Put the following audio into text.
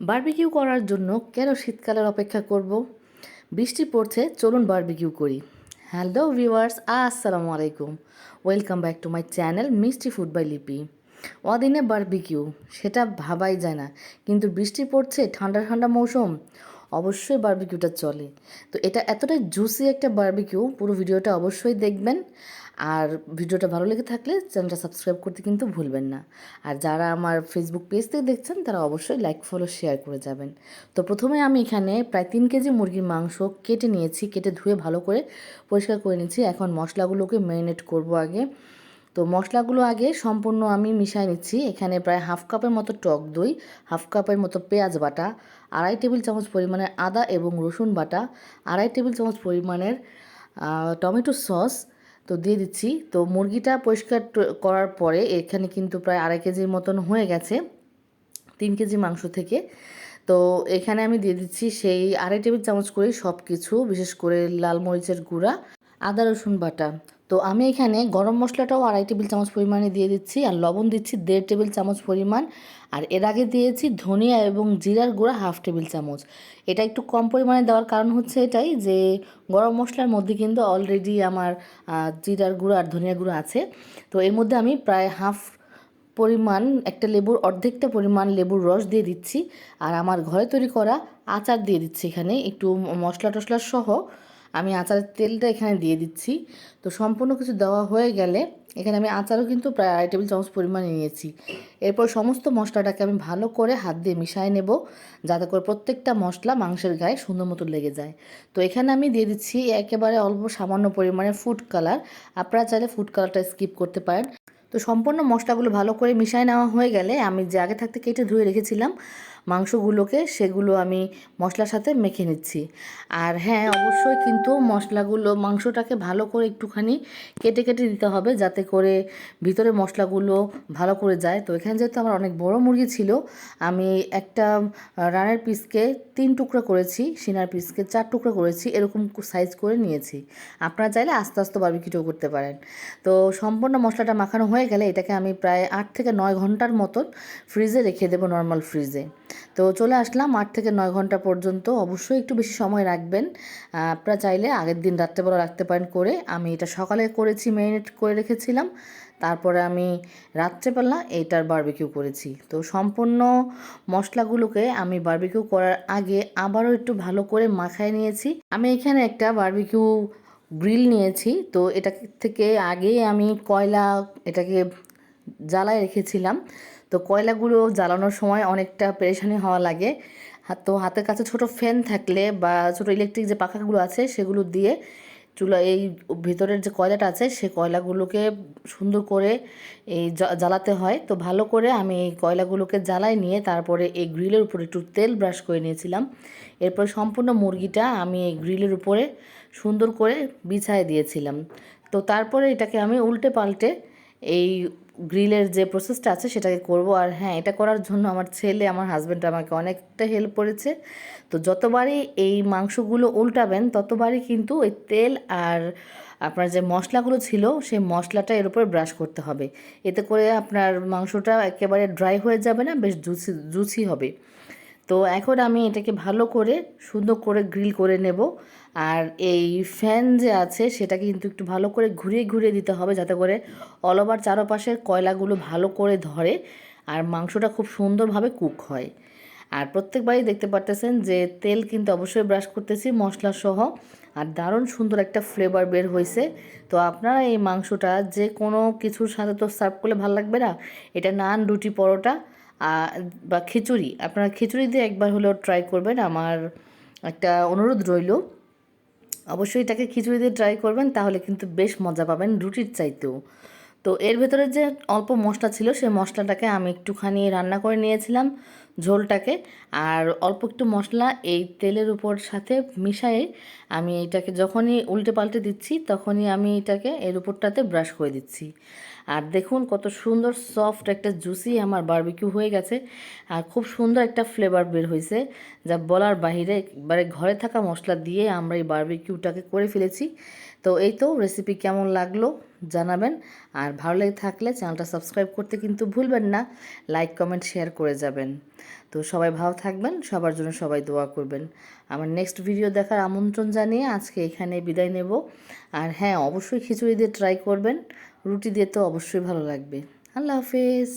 Barbecue করার জন্য কেন শীতকালের অপেক্ষা করব? বৃষ্টি পড়ছে, চলুন বারবিকিউ করি। হ্যালো ভিউয়ার্স, আসসালামু আলাইকুম। Welcome back to my channel মিষ্টি ফুড বাই লিপি। অদিনে বারবিকিউ, সেটা ভাবাই যায় না। কিন্তু বৃষ্টি পড়ছে ঠান্ডা ঠান্ডা মৌসুম। অবশ্যই বারবিকিউটা চলে। তো এটা এতটাই জুসি একটা বার্বিকিউ, পুরো ভিডিওটা অবশ্যই দেখবেন। আর ভিডিওটা ভালো লেগে থাকলে চ্যানেলটা সাবস্ক্রাইব করতে কিন্তু ভুলবেন না। আর যারা আমার ফেসবুক পেজ থেকে দেখছেন, তারা অবশ্যই লাইক ফলো শেয়ার করে যাবেন। তো প্রথমে আমি এখানে প্রায় তিন কেজি মুরগির মাংস কেটে নিয়েছি, কেটে ধুয়ে ভালো করে পরিষ্কার করে নিয়েছি। এখন মশলাগুলোকে ম্যারিনেট করব আগে। তো মশলাগুলো আগে সম্পূর্ণ আমি মিশাই নিচ্ছি। এখানে প্রায় হাফ কাপের মতো টক দই, হাফ কাপের মতো পেঁয়াজ বাটা, আড়াই টেবিল চামচ পরিমাণের আদা এবং রসুন বাটা, আড়াই টেবিল চামচ পরিমাণের টমেটো সস তো দিয়ে দিচ্ছি। তো মুরগিটা পরিষ্কার করার পরে এখানে কিন্তু প্রায় আড়াই কেজির মতন হয়ে গেছে, তিন কেজি মাংস থেকে। তো এখানে আমি দিয়ে দিচ্ছি সেই আড়াই টেবিল চামচ করে সব কিছু বিশেষ করে লাল মরিচের গুঁড়া আদা, রসুন বাটা। তো আমি এখানে গরম মশলাটাও আড়াই টেবিল চামচ পরিমাণে দিয়ে দিচ্ছি আর লবণ দিচ্ছি দেড় টেবিল চামচ পরিমাণ। আর এর আগে দিয়েছি ধনিয়া এবং জিরার গুঁড়া হাফ টেবিল চামচ। এটা একটু কম পরিমাণে দেওয়ার কারণ হচ্ছে এটাই যে, গরম মশলার মধ্যে কিন্তু অলরেডি আমার জিরার গুঁড়ো আর ধনিয়া গুঁড়ো আছে। তো এর মধ্যে আমি প্রায় হাফ পরিমাণ, একটা লেবুর অর্ধেকটা পরিমাণ লেবুর রস দিয়ে দিচ্ছি। আর আমার ঘরে তৈরি করা আচার দিয়ে দিচ্ছি এখানে। একটু মশলা টশলা সহ আমি আচারের তেলটা এখানে দিয়ে দিচ্ছি। তো সম্পূর্ণ কিছু দেওয়া হয়ে গেলে এখানে আমি আচারও কিন্তু প্রায় আড়াই টেবিল চামচ পরিমাণে নিয়েছি। এরপর সমস্ত মশলাটাকে আমি ভালো করে হাত দিয়ে মিশিয়ে নেব, যাতে করে প্রত্যেকটা মশলা মাংসের গায়ে সুন্দর মতো লেগে যায়। তো এখানে আমি দিয়ে দিচ্ছি একেবারে অল্প সামান্য পরিমাণে ফুড কালার আপনারা চাইলে ফুড কালারটা স্কিপ করতে পারেন। তো সম্পূর্ণ মশলাগুলো ভালো করে মিশিয়ে নেওয়া হয়ে গেলে আমি যে আগে থাকতে কেটে ধুয়ে রেখেছিলাম মাংসগুলোকে সেগুলো আমি মশলার সাথে মেখে নিচ্ছি। আর হ্যাঁ অবশ্যই কিন্তু মশলাগুলো, মাংসটাকে ভালো করে একটুখানি কেটে কেটে দিতে হবে যাতে করে ভিতরে মশলাগুলো ভালো করে যায়। তো এখানে যেহেতু আমার অনেক বড় মুরগি ছিল, আমি একটা রানের পিসকে তিন টুকরো করেছি, সিনার পিসকে চার টুকরো করেছি, এরকম সাইজ করে নিয়েছি। আপনারা চাইলে আস্তে আস্তে বারবিকিউটাও করতে পারেন। তো সম্পূর্ণ মশলাটা মাখানো হয়ে গেলে এটাকে আমি প্রায় আট থেকে নয় ঘণ্টার মতন ফ্রিজে রেখে দেবো নর্মাল ফ্রিজে তো চলে আসলাম আট থেকে নয় ঘণ্টা পর্যন্ত। অবশ্যই একটু বেশি সময় রাখবেন। আপনারা চাইলে আগের দিন রাত্রেবেলা রাখতে পারেন করে। আমি এটা সকালে করেছি ম্যারিনেট করে রেখেছিলাম। তারপরে আমি রাত্রেবেলা এইটার বারবিকিউ করেছি। তো সম্পূর্ণ মশলাগুলোকে আমি বারবিকিউ করার আগে আবারও একটু ভালো করে মাখায় নিয়েছি। আমি এখানে একটা বারবিকিউ গ্রিল নিয়েছি। তো এটা থেকে আগে আমি কয়লা এটাকে জ্বালায় রেখেছিলাম। তো কয়লাগুলো জ্বালানোর সময় অনেকটা পেরেশানি হওয়া লাগে। তো হাতের কাছে ছোট ফ্যান থাকলে বা ছোট ইলেকট্রিক যে পাখাগুলো আছে সেগুলো দিয়ে চুলা এই ভিতরের যে কয়লাটা আছে সে কয়লাগুলোকে সুন্দর করে এই জ্বা- জ্বালাতে হয়। তো ভালো করে আমি এই কয়লাগুলোকে জ্বালাই নিয়ে তারপরে এই গ্রিলের উপরে একটু তেল ব্রাশ করে নিয়েছিলাম। এরপর সম্পূর্ণ মুরগিটা আমি এই গ্রিলের উপরে সুন্দর করে বিছায় দিয়েছিলাম। তো তারপরে এটাকে আমি উল্টে পাল্টে এই গ্রিলের যে প্রসেসটা আছে সেটাকে করব। আর হ্যাঁ এটা করার জন্য আমার ছেলে, আমার হাজব্যান্ড আমাকে অনেকটা হেল্প করেছে। তো যতবারই এই মাংসগুলো উল্টাবেন, ততবারই কিন্তু ওই তেল আর আপনার যে মশলাগুলো ছিল, সেই মশলাটা এর উপরে ব্রাশ করতে হবে। এতে করে আপনার মাংসটা একেবারে ড্রাই হয়ে যাবে না, বেশ জুসি জুসি হবে। তো এখন আমি এটাকে ভালো করে সুন্দর করে গ্রিল করে নেব। আর এই ফ্যান যে আছে সেটাকে কিন্তু একটু ভালো করে ঘুরিয়ে ঘুরিয়ে দিতে হবে যাতে করে অল ওভার চারপাশের কয়লাগুলো ভালো করে ধরে আর মাংসটা খুব সুন্দরভাবে কুক হয়। আর প্রত্যেকবারই দেখতে পারতেছেন যে তেল কিন্তু অবশ্যই ব্রাশ করতেছি, মশলা সহ। আর দারুণ সুন্দর একটা ফ্লেভার বের হয়েছে তো আপনারা এই মাংসটা যে কোনো কিছুর সাথে তো সার্ভ করলে ভালো লাগবে না। এটা নান রুটি পরোটা বা খিচুড়ি। আপনারা খিচুড়ি দিয়ে একবার হলেও ট্রাই করবেন। আমার একটা অনুরোধ রইল। অবশ্যই এটাকে খিচুড়ি দিয়ে ট্রাই করবেন, তাহলে কিন্তু বেশ মজা পাবেন রুটির চাইতেও। তো এর ভেতরে যে অল্প মশলা ছিল, সেই মশলাটাকে আমি একটুখানি রান্না করে নিয়েছিলাম ঝোলটাকে। আর অল্প একটু মশলা এই তেলের উপর সাথে মিশিয়ে আমি এটাকে যখনই উল্টে পাল্টে দিচ্ছি, তখনই আমি এটাকে এর উপরটাতে ব্রাশ করে দিচ্ছি। আর দেখুন কত সুন্দর সফট একটা জুসি আমার বারবিকিউ হয়ে গেছে। আর খুব সুন্দর একটা ফ্লেভার বের হয়েছে যা বলার বাহিরে একবারে ঘরে থাকা মশলা দিয়ে আমরা এই বারবিকিউটাকে করে ফেলেছি। তো এই তো রেসিপি কেমন লাগল? জানাবেন। আর ভালো লেগে থাকলে চ্যানেলটা সাবস্ক্রাইব করতে কিন্তু ভুলবেন না, লাইক, কমেন্ট, শেয়ার করে যাবেন। তো সবাই ভালো থাকবেন, সবার জন্য সবাই দোয়া করবেন। আমার নেক্সট ভিডিও দেখার আমন্ত্রণ জানিয়ে আজকে এখানে বিদায় নেব। আর হ্যাঁ অবশ্যই খিচুড়ি দিয়ে ট্রাই করবেন, রুটি দিয়ে তো অবশ্যই ভালো লাগবে। আল্লাহ হাফেজ।